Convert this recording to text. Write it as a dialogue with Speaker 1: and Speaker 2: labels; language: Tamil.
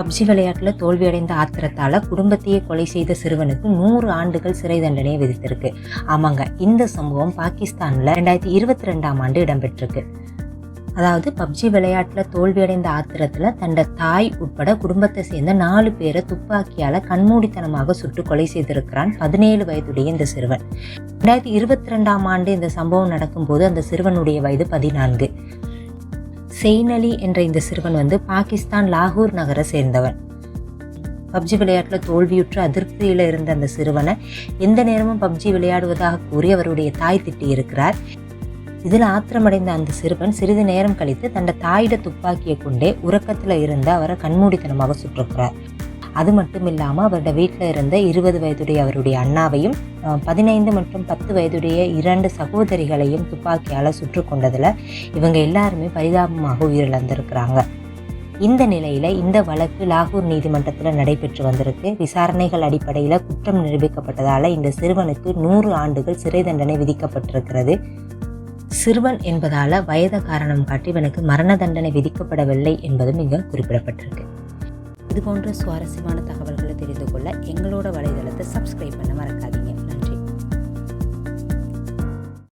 Speaker 1: பப்ஜி விளையாட்டில் தோல்வியடைந்த ஆத்திரத்தால் குடும்பத்தையே கொலை செய்த சிறுவனுக்கு நூறு ஆண்டுகள் சிறை தண்டனை விதித்திருக்கு. ஆமாங்க இந்த சம்பவம் பாகிஸ்தானில் ரெண்டாயிரத்தி இருபத்தி ரெண்டாம் ஆண்டு இடம்பெற்றிருக்கு. அதாவது பப்ஜி விளையாட்டில் தோல்வியடைந்த ஆத்திரத்தில் தன்னோட தாய் உட்பட குடும்பத்தை சேர்ந்த நாலு பேரை துப்பாக்கியால் கண்மூடித்தனமாக சுட்டு கொலை செய்திருக்கிறான் பதினேழு வயதுடைய இந்த சிறுவன். ரெண்டாயிரத்தி இருபத்தி ரெண்டாம் ஆண்டு இந்த சம்பவம் நடக்கும்போது அந்த சிறுவனுடைய வயது பதினான்கு. செயின் அலி என்ற இந்த சிறுவன் வந்து பாகிஸ்தான் லாகூர் நகரை சேர்ந்தவன். பப்ஜி விளையாட்டில் தோல்வியுற்று அதிருப்தியில் இருந்த அந்த சிறுவனை எந்த நேரமும் பப்ஜி விளையாடுவதாக கூறி அவருடைய தாய் திட்டியிருக்கிறார் இதில் ஆத்திரமடைந்த அந்த சிறுவன் சிறிது நேரம் கழித்து தன்னை தாயிட துப்பாக்கியை கொண்டே உறக்கத்தில் இருந்த அவரை கண்மூடித்தனமாக சுற்றுக்கிறார் அது மட்டும் இல்லாமல் அவரோட வீட்டில் இருந்த இருபது வயதுடைய அவருடைய அண்ணாவையும் பதினைந்து மற்றும் பத்து வயதுடைய இரண்டு சகோதரிகளையும் துப்பாக்கியால் சுற்று கொண்டதில் இவங்க எல்லாருமே பரிதாபமாக உயிரிழந்திருக்கிறாங்க. இந்த நிலையில் இந்த வழக்கு லாகூர் நீதிமன்றத்தில் நடைபெற்று வந்திருக்கு. விசாரணைகள் அடிப்படையில் குற்றம் நிரூபிக்கப்பட்டதால் இந்த சிறுவனுக்கு நூறு ஆண்டுகள் சிறை தண்டனை விதிக்கப்பட்டிருக்கிறது. சிறுவன் என்பதால் வயத காரணம் காட்டி இவனுக்கு மரண தண்டனை விதிக்கப்படவில்லை என்பதும் இங்கே குறிப்பிடப்பட்டிருக்கு. இது போன்ற சுவாரஸ்யமான தகவல்களை தெரிந்து கொள்ள எங்களோட வலைதளத்தை சப்ஸ்கிரைப் பண்ண மறக்காதீங்க.